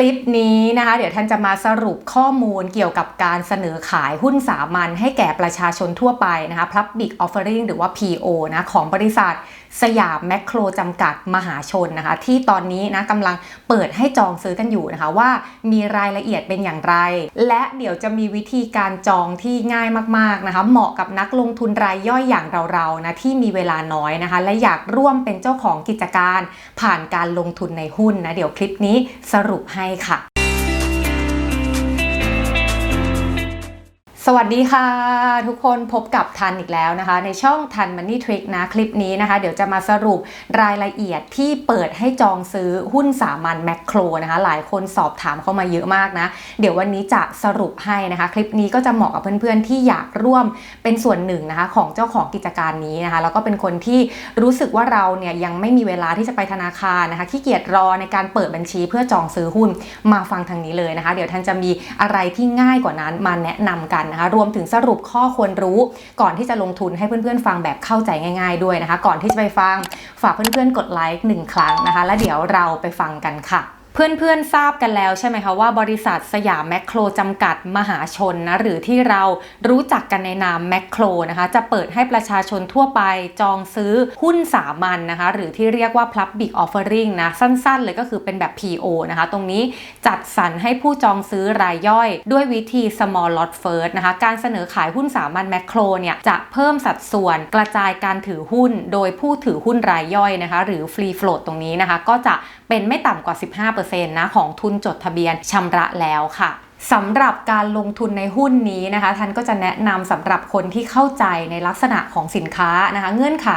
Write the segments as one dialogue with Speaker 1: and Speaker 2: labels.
Speaker 1: ลิปนี้นะคะ เดี๋ยวท่านจะมาสรุปข้อมูลเกี่ยวกับการเสนอขายหุ้นสามัญให้แก่ประชาชนทั่วไปนะคะ Public Offering หรือว่า PO นะของบริษัทสยามแมคโครจำกัดมหาชนนะคะ ที่ตอนนี้นะกำลังเปิดให้จองซื้อกันอยู่นะคะ ว่ามีรายละเอียดเป็นอย่างไร และเดี๋ยวจะมีวิธีการจองที่ง่ายมากๆนะคะ เหมาะกับนักลงทุนรายย่อยอย่างเราๆนะที่มีเวลาน้อยนะคะ และอยากร่วมเป็นเจ้าของกิจการ ผ่านการลงทุนในหุ้นนะเดี๋ยวคลิปนี้สรุปให้ค่ะ สวัสดีค่ะ ทุกคนพบกับทันอีกแล้วนะคะ ในช่องทันมันนี่ทริกนะ คลิปนี้นะคะ เดี๋ยวจะมาสรุปรายละเอียดที่เปิดให้จองซื้อหุ้นสามัญแมคโครนะคะ หลายคนสอบถามเข้ามาเยอะมากนะ เดี๋ยววันนี้จะสรุปให้นะคะ คลิปนี้ก็จะเหมาะกับเพื่อนๆที่อยากร่วมเป็นส่วนหนึ่งนะคะ ของเจ้าของกิจการนี้นะคะแล้วก็เป็นคนที่รู้สึกว่าเราเนี่ยยังไม่มีเวลาที่จะไปธนาคารนะคะขี้เกียจรอในการเปิดบัญชีเพื่อจองซื้อหุ้นมาฟังทางนี้เลยนะคะ เดี๋ยวท่านจะมีอะไรที่ง่ายกว่านั้นมาแนะนำกันนะคะรวมถึงสรุปข้อควรรู้ ก่อนที่จะลงทุนให้เพื่อนๆ ฟังแบบเข้าใจง่าย ๆ ด้วยนะคะ ก่อนที่จะไปฟังฝากเพื่อนๆกดไลค์หนึ่งครั้งนะคะ แล้วเดี๋ยวเราไปฟังกันค่ะ เพื่อนๆ ทราบกันแล้วใช่ไหมคะว่าบริษัทสยามแมคโครจำกัดมหาชนนะหรือที่เรารู้จักกันในนามแมคโครนะคะจะเปิดให้ประชาชนทั่วไปจองซื้อหุ้นสามัญนนะคะหรือที่เรียกว่า Public Offering นะสั้นๆ เลยก็คือเป็นแบบ PO นะคะตรงนี้จัดสรรให้ผู้จองซื้อรายย่อย ด้วยวิธี small lot first นะคะการเสนอขายหุ้นสามัญแมคโครเนี่ยจะเพิ่มสัดส่วนกระจายการถือหุ้น โดยผู้ถือหุ้นรายย่อยนะคะหรือ free float ตรงนี้นะคะก็จะ เป็นไม่ต่ำกว่า 15%นะของทุนจดทะเบียนชำระแล้วค่ะ สำหรับการลงทุนในหุ้นนี้นะคะท่านก็จะแนะนำสำหรับคนที่เข้าใจในลักษณะของสินค้านะคะ เงื่อนไข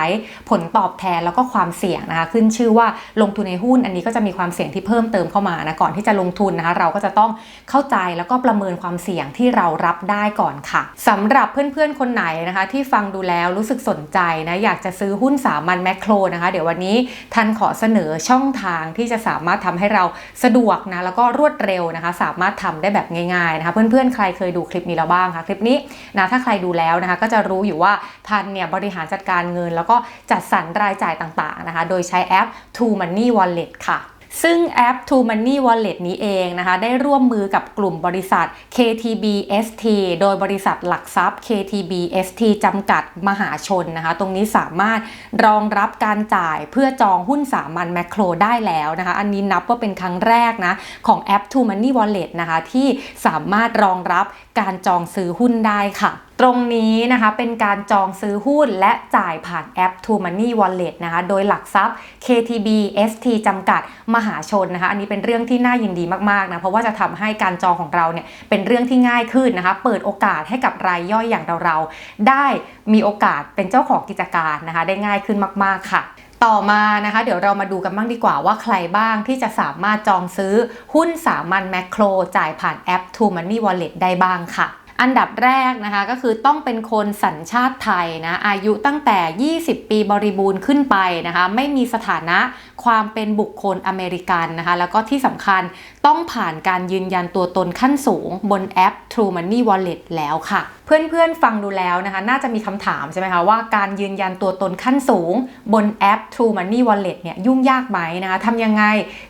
Speaker 1: ผลตอบแทนแล้วก็ความเสี่ยงนะคะ ขึ้นชื่อว่าลงทุนในหุ้นอันนี้ก็จะมีความเสี่ยงที่เพิ่มเติมเข้ามานะก่อนที่จะลงทุนนะคะ เราก็จะต้องเข้าใจแล้วก็ประเมินความเสี่ยงที่เรารับได้ก่อนค่ะสำหรับเพื่อนๆคนไหนนะคะ ที่ฟังดูแล้วรู้สึกสนใจนะอยากจะซื้อหุ้นสามัญแมคโครนะคะ เดี๋ยววันนี้ท่านขอเสนอช่องทางที่จะสามารถทำให้เราสะดวกนะแล้วก็รวดเร็วนะคะ สามารถทำได้แบบง่ายๆนะคะเพื่อนๆใครเคยดูคลิปนี้แล้วบ้างคะคลิปนี้นะถ้าใครดูแล้วนะคะก็จะรู้อยู่ว่าทันเนี่ยบริหารจัดการเงิน แล้วก็จัดสรรรายจ่ายต่างๆนะคะโดยใช้แอป t o Money Wallet ค่ะ ซึ่งแอป True Money Wallet นี้เองนะคะ ได้ร่วมมือกับกลุ่มบริษัท KTB ST โดยบริษัทหลักทรัพย์ KTB ST จำกัดมหาชนนะคะ ตรงนี้สามารถรองรับการจ่ายเพื่อจองหุ้นสามัญแมคโครได้แล้วนะคะ อันนี้นับว่าเป็นครั้งแรกนะของแอป True Money Wallet นะคะ ที่สามารถรองรับการจองซื้อหุ้นได้ค่ะ ตรงนี้นะคะเป็นการจองซื้อหุ้นและจ่ายผ่านแอป True Money Wallet นะคะโดยหลักทรัพย์ KTB ST จำกัดมหาชนนะคะอันนี้เป็นเรื่องที่น่ายินดีมากๆนะเพราะว่าจะทำให้การจองของเราเนี่ยเป็นเรื่องที่ง่ายขึ้นนะคะเปิดโอกาสให้กับรายย่อยอย่างเราๆได้มีโอกาสเป็นเจ้าของกิจการนะคะได้ง่ายขึ้นมากๆค่ะต่อมานะคะเดี๋ยวเรามาดูกันบ้างดีกว่าว่าใครบ้างที่จะสามารถจองซื้อหุ้นสามัญแมคโครจ่ายผ่านแอป True Money Wallet ได้บ้างค่ะ อันดับแรกนะคะก็คือต้องเป็นคนสัญชาติไทยนะอายุตั้งแต่ 20 ปีบริบูรณ์ขึ้นไปนะคะไม่มีสถานะความเป็นบุคคลอเมริกันนะคะแล้วก็ที่สำคัญต้องผ่านการยืนยันตัวตนขั้นสูงบนแอป True Money Wallet แล้วค่ะ เพื่อนๆฟังดูแล้วนะคะน่าจะมีคำถามใช่ไหมคะว่าการยืนยันตัวตนขั้นสูง บนแอป True Money Wallet เนี่ยยุ่งยากไหมนะคะทำยังไง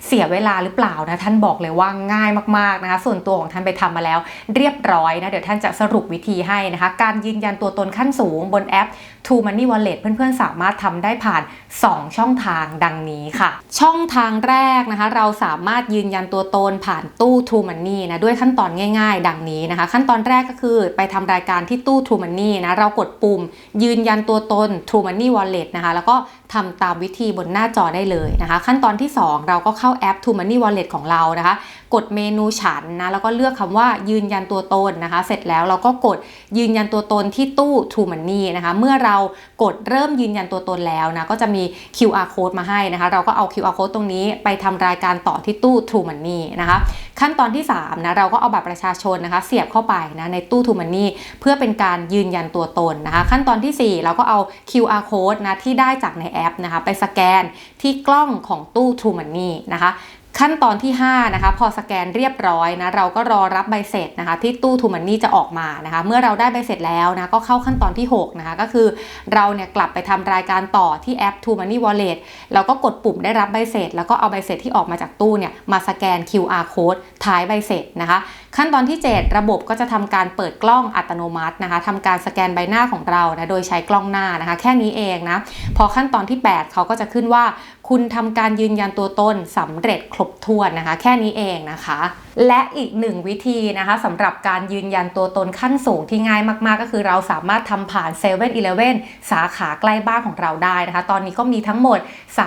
Speaker 1: เสียเวลาหรือเปล่านะท่านบอกเลยว่าง่ายมากๆนะคะส่วนตัวของท่านไปทำมาแล้วเรียบร้อยนะเดี๋ยวท่านจะสรุปวิธีให้นะคะการยืนยันตัวตนขั้นสูง บนแอป True Money Wallet เพื่อนๆสามารถทำได้ผ่าน 2 ช่องทางดังนี้ค่ะ ช่องทางแรกนะคะเราสามารถยืนยันตัวตนผ่านตู้ True Money นะด้วยขั้นตอนง่าย ๆ ดังนี้นะคะ ขั้นตอนแรกก็คือไปทำรายการที่ตู้ True Money นะเรากดปุ่มยืนยันตัวตน True Money Wallet นะคะแล้วก็ ทำตามวิธีบนหน้าจอได้เลยนะคะ ขั้นตอนที่ 2 เราก็เข้าแอป True Money Wallet ของเรานะคะ กดเมนูฉันนะแล้วก็เลือกคำว่ายืนยันตัวตนนะคะ เสร็จแล้วเราก็กดยืนยันตัวตนที่ตู้ True Money นะคะ เมื่อเรากดเริ่มยืนยันตัวตนแล้วนะก็จะมี QR code มาให้นะคะ เราก็เอา QR code ตรงนี้ไปทำรายการต่อที่ตู้ True Money นะคะ ขั้นตอนที่3นะเราก็เอาบัตรประชาชนนะคะ เสียบเข้าไปนะในตู้ True Money เพื่อเป็นการยืนยันตัวตนนะคะ ขั้นตอนที่ 4 เราก็เอา QR code นะที่ได้จากในแอปนะคะ ไปสแกนที่กล้องของตู้ True Money นะคะ ขั้นตอนที่ 5 นะคะ พอสแกนเรียบร้อยนะเราก็รอรับใบเสร็จนะคะ ที่ตู้ทูมันนี่จะออกมานะคะ เมื่อเราได้ใบเสร็จแล้วนะก็เข้าขั้นตอนที่ 6 นะคะ ก็คือเราเนี่ยกลับไปทำรายการต่อที่แอป t ูมันนี่ Wallet เราก็กดปุ่มได้รับใบเสร็จ แล้วก็เอาใบเสร็จที่ออกมาจากตู้เนี่ยมาสแกน QR code ท้ายใบเสร็จนะคะ ขั้นตอนที่ 7 ระบบก็จะทำการเปิดกล้องอัตโนมัตินะคะทำการสแกนใบหน้าของเรานะโดยใช้กล้องหน้านะคะ แค่นี้เองนะพอขั้นตอนที่ 8เขาก็จะขึ้นว่าคุณทำการยืนยันตัวตนสำเร็จครบถ้วนนะคะ แค่นี้เองนะคะและอีกหนึ่งวิธีนะคะสำหรับการยืนยันตัวตนขั้นสูงที่ง่ายมากๆ ก็คือเราสามารถทำผ่าน7 e เ e ่ e อสาขาใกล้บ้านของเราได้นะคะ ตอนนี้ก็มีทั้งหมด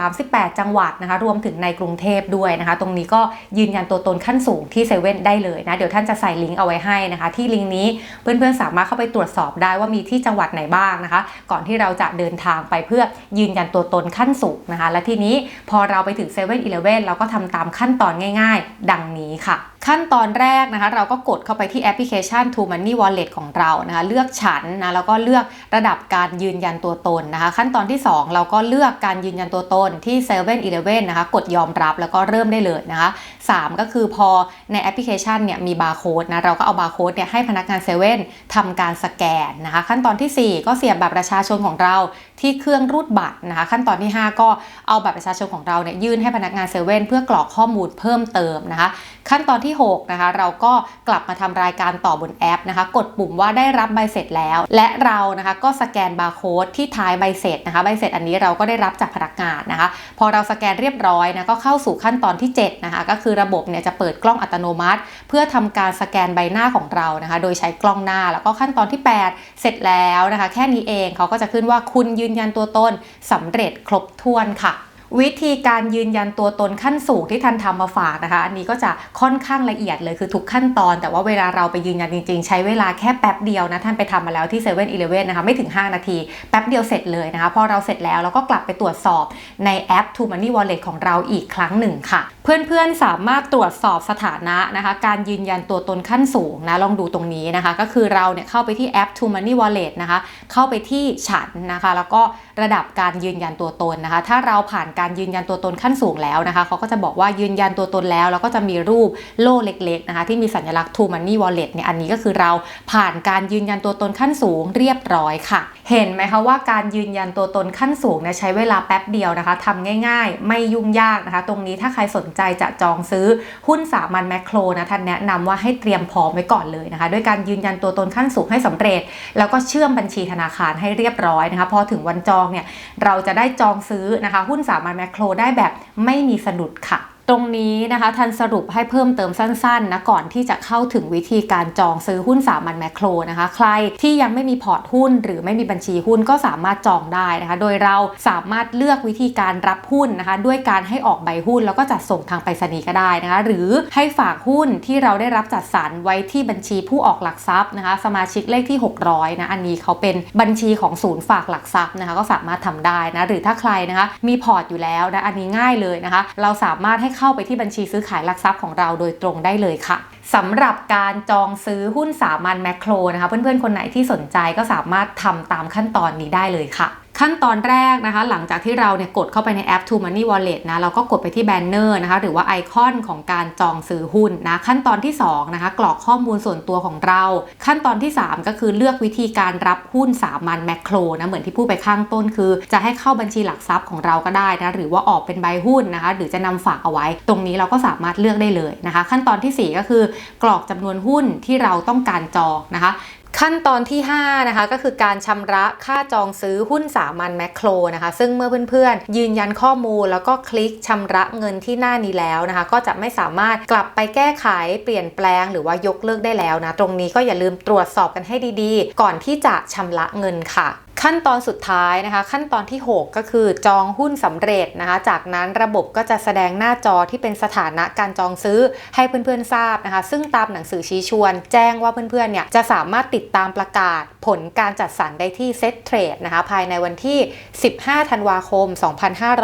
Speaker 1: 38 จังหวัดนะคะ รวมถึงในกรุงเทพด้วยนะคะ ตรงนี้ก็ยืนยันตัวตนขั้นสูงที่เซเว่นได้เลยนะ เดี๋ยวท่านจะใส่ลิงก์เอาไว้ให้นะคะ ที่ลิงก์นี้เพื่อนๆสามารถเข้าไปตรวจสอบได้ว่ามีที่จังหวัดไหนบ้างนะคะ ก่อนที่เราจะเดินทางไปเพื่อยืนยันตัวตนขั้นสูงนะคะ และทีนี้พอเราไปถึง7 e เ e ่ e อเราก็ทำตามขั้นตอนง่าย ๆ ดังนี้ค่ะ ขั้นตอนแรกนะคะ เราก็กดเข้าไปที่แอปพลิเคชัน True Money Wallet ของเรานะคะ เลือกฉันนะแล้วก็เลือกระดับการยืนยันตัวตนนะคะ ขั้นตอนที่ 2 เราก็เลือกการยืนยันตัวตนที่7 e เ e ่ e นะคะ กดยอมรับแล้วก็เริ่มได้เลยนะคะ 3 ก็คือพอในแอปพลิเคชันเนี่ยมีบาร์โค้ดนะเราก็เอาบาร์โค้ดเนี่ยให้พนักงานเซเว่นทำการสแกนนะคะ ขั้นตอนทีสี่ 4 ก็เสียบบัตรประชาชนของเราที่เครื่องรูดบัตรนะคะ ขั้นตอนที่ 5 ก็เอาบัตรประชาชนของเราเนี่ยยื่นให้พนักงานเซเว่นเพื่อกรอกข้อมูลเพิ่มเติมนะคะ ขั้นตอนที่6นะคะเราก็กลับมาทำรายการต่อบนแอปนะคะ กดปุ่มว่าได้รับใบเสร็จแล้ว และเรานะคะก็สแกนบาร์โค้ดที่ท้ายใบเสร็จนะคะใบเสร็จอันนี้เราก็ได้รับจากพนักงานนะคะ พอเราสแกนเรียบร้อยนะก็เข้าสู่ขั้นตอนที่7นะคะก็คือระบบเนี่ยจะเปิดกล้องอัตโนมัติ เพื่อทำการสแกนใบหน้าของเรานะคะ โดยใช้กล้องหน้าแล้วก็ขั้นตอนที่ 8 เสร็จแล้วนะคะ แค่นี้เองเขาก็จะขึ้นว่าคุณยืนยันตัวตนสำเร็จครบถ้วนค่ะ วิธีการยืนยันตัวตนขั้นสูงที่ท่านทำมาฝากนะคะ อันนี้ก็จะค่อนข้างละเอียดเลยคือทุกขั้นตอน แต่ว่าเวลาเราไปยืนยันจริงๆ ใช้เวลาแค่แป๊บเดียวนะท่านไปทำมาแล้วที่7 e เ e ่ e อนะคะไม่ถึง 5 นาที แป๊บเดียวเสร็จเลยนะคะ พอเราเสร็จแล้วเราก็กลับไปตรวจสอบในแอป True Money Wallet ของเราอีกครั้งหนึ่งค่ะ เพื่อนๆสามารถตรวจสอบสถานะนะคะ การยืนยันตัวตนขั้นสูงนะลองดูตรงนี้นะคะ ก็คือเราเนี่ยเข้าไปที่แอป True Money Wallet นะคะเข้าไปที่ฉันนะคะ แล้วก็ระดับการยืนยันตัวตนนะคะ ถ้าเราผ่านการยืนยันตัวตนขั้นสูงแล้วนะคะเขาก็จะบอกว่ายืนยันตัวตนแล้ว แล้วก็จะมีรูปโล่เล็กๆนะคะที่มีสัญลักษณ์ True Money Wallet เนี่ยอันนี้ก็คือเราผ่านการยืนยันตัวตนขั้นสูงเรียบร้อยค่ะ เห็นไหมคะว่าการยืนยันตัวตนขั้นสูงเนี่ยใช้เวลาแป๊บเดียวนะคะทำง่ายๆ ไม่ยุ่งยากนะคะ ตรงนี้ถ้าใครสนใจจะจองซื้อหุ้นสามัญแมคโครนะท่านแนะนำว่าให้เตรียมพร้อมไว้ก่อนเลยนะคะด้วยการยืนยันตัวตนขั้นสูงให้สำเร็จ แล้วก็เชื่อมบัญชีธนาคารให้เรียบร้อยนะคะพอถึงวันจองเนี่ยเราจะได้จองซื้อนะคะหุ้นสามาแมคโครได้แบบไม่มีสะดุดค่ะ ตรงนี้นะคะทันสรุปให้เพิ่มเติมสั้นๆนะก่อนที่จะเข้าถึงวิธีการจองซื้อหุ้นสามัญแมคโครนะคะใครที่ยังไม่มีพอร์ตหุ้น หรือไม่มีบัญชีหุ้นก็สามารถจองได้นะคะโดยเราสามารถเลือกวิธีการรับหุ้นนะคะด้วยการให้ออกใบหุ้นแล้วก็จัดส่งทางไปรษณีย์ก็ได้นะคะหรือให้ฝากหุ้นที่เราได้รับจัดสรรไว้ที่บัญชีผู้ออกหลักทรัพย์นะคะสมาชิกเลขที่ 600นะอันนี้เขาเป็นบัญชีของศูนย์ฝากหลักทรัพย์นะคะก็สามารถทำได้นะหรือถ้าใครนะคะมีพอร์ตอยู่แล้วนะอันนี้ง่ายเลยนะคะเราสามารถให้เข้าไปที่บัญชีซื้อขายหลักทรัพย์ของเราโดยตรงได้เลยค่ะสำหรับการจองซื้อหุ้นสามัญแมคโครนะคะ เพื่อนๆคนไหนที่สนใจก็สามารถทำตามขั้นตอนนี้ได้เลยค่ะ ขั้นตอนแรกนะคะ หลังจากที่เราเนี่ยกดเข้าไปในแอป True Money Wallet นะเราก็กดไปที่แบนเนอร์นะคะ หรือว่าไอคอนของการจองซื้อหุ้นนะขั้นตอนที่2นะคะกรอกข้อมูลส่วนตัวของเรา ขั้นตอนที่ 3 ก็คือเลือกวิธีการรับหุ้นสามัญแมคโครนะเหมือนที่พูดไปข้างต้นคือ จะให้เข้าบัญชีหลักทรัพย์ของเราก็ได้นะหรือว่าออกเป็นใบหุ้นนะคะ หรือจะนำฝากเอาไว้ ตรงนี้เราก็สามารถเลือกได้เลยนะคะ ขั้นตอนที่ 4 ก็คือกรอกจำนวนหุ้นที่เราต้องการจองนะคะ ขั้นตอนที่ 5 นะคะ ก็คือการชำระค่าจองซื้อหุ้นสามัญแมคโครนะคะ ซึ่งเมื่อเพื่อนๆ ยืนยันข้อมูล แล้วก็คลิกชำระเงินที่หน้านี้แล้วนะคะ ก็จะไม่สามารถกลับไปแก้ไขเปลี่ยนแปลงหรือว่ายกเลิกได้แล้วนะ ตรงนี้ก็อย่าลืมตรวจสอบกันให้ดีๆ ก่อนที่จะชำระเงินค่ะ ขั้นตอนสุดท้ายนะคะ ขั้นตอนที่ 6 ก็คือจองหุ้นสำเร็จนะคะ จากนั้นระบบก็จะแสดงหน้าจอที่เป็นสถานะการจองซื้อให้เพื่อนๆทราบนะคะ ซึ่งตามหนังสือชี้ชวน แจ้งว่าเพื่อนๆเนี่ยจะสามารถติดตามประกาศผลการจัดสรรได้ที่เซ็ตเทรดนะคะ ภายในวันที่ 15 ธันวาคม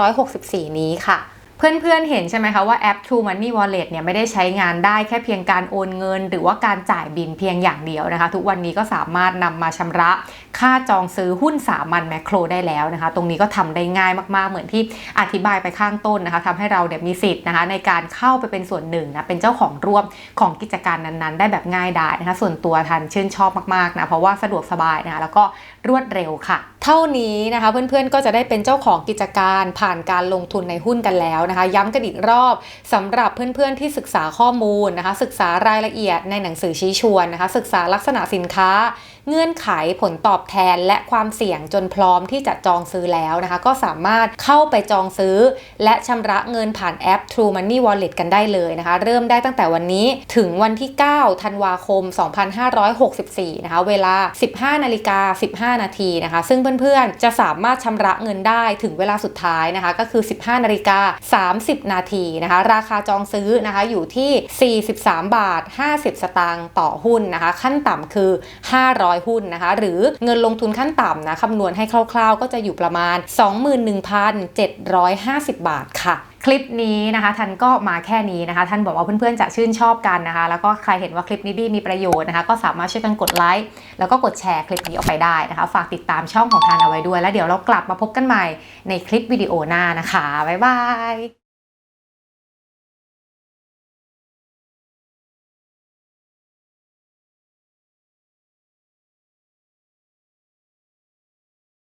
Speaker 1: 2564 นี้ค่ะเพื่อนๆ เห็นใช่ไหมคะว่าแอป True Money Wallet เนี่ยไม่ได้ใช้งานได้แค่เพียงการโอนเงิน หรือว่าการจ่ายบินเพียงอย่างเดียวนะคะ ทุกวันนี้ก็สามารถนำมาชำระค่าจองซื้อหุ้นสามัญแมคโครได้แล้วนะคะ ตรงนี้ก็ทำได้ง่ายมาก ๆ เหมือนที่อธิบายไปข้างต้นนะคะทำให้เราเนี่ยมีสิทธิ์นะคะในการเข้าไปเป็นส่วนหนึ่งนะเป็นเจ้าของร่วมของกิจการนั้นๆ ได้แบบง่ายดายนะคะ ส่วนตัวทันชื่นชอบมากๆนะเพราะว่าสะดวกสบายนะคะแล้วก็รวดเร็วค่ะ เท่านี้นะคะเพื่อนๆก็จะได้เป็นเจ้าของกิจการผ่านการลงทุนในหุ้นกันแล้วนะคะ ย้ำกันอีกรอบสำหรับเพื่อนๆที่ศึกษาข้อมูลนะคะ ศึกษารายละเอียดในหนังสือชี้ชวนนะคะ ศึกษาลักษณะสินค้า เงื่อนไขผลตอบแทนและความเสี่ยงจนพร้อมที่จะจองซื้อแล้วนะคะ ก็สามารถเข้าไปจองซื้อ และชำระเงินผ่านแอป True Money Wallet กันได้เลยนะคะ เริ่มได้ตั้งแต่วันนี้ถึงวันที่ 9 ธันวาคม 2564 นะคะ เวลา 15 นาฬิกา 15 นาทีนะคะ ซึ่งเพื่อนๆ จะสามารถชำระเงินได้ถึงเวลาสุดท้ายนะคะ ก็คือ 15 นาฬิกา 30 นาทีนะคะ ราคาจองซื้อนะคะอยู่ที่ 43 บาท 50 สตางค์ต่อหุ้นนะคะ ขั้นต่ำคือ 500หุ้นนะคะ หรือเงินลงทุนขั้นต่ำนะคำนวณให้คร่าวๆ ก็จะอยู่ประมาณ 21,750 บาทค่ะคลิปนี้นะคะท่านก็มาแค่นี้นะคะ ท่านบอกว่าเพื่อนๆจะชื่นชอบกันนะคะ แล้วก็ใครเห็นว่าคลิปนี้ดีมีประโยชน์นะคะ ก็สามารถช่วยกันกดไลค์แล้วก็กดแชร์คลิปนี้ออกไปได้นะคะ ฝากติดตามช่องของท่านเอาไว้ด้วย แล้วเดี๋ยวเรากลับมาพบกันใหม่ในคลิปวิดีโอหน้านะคะบ๊ายบาย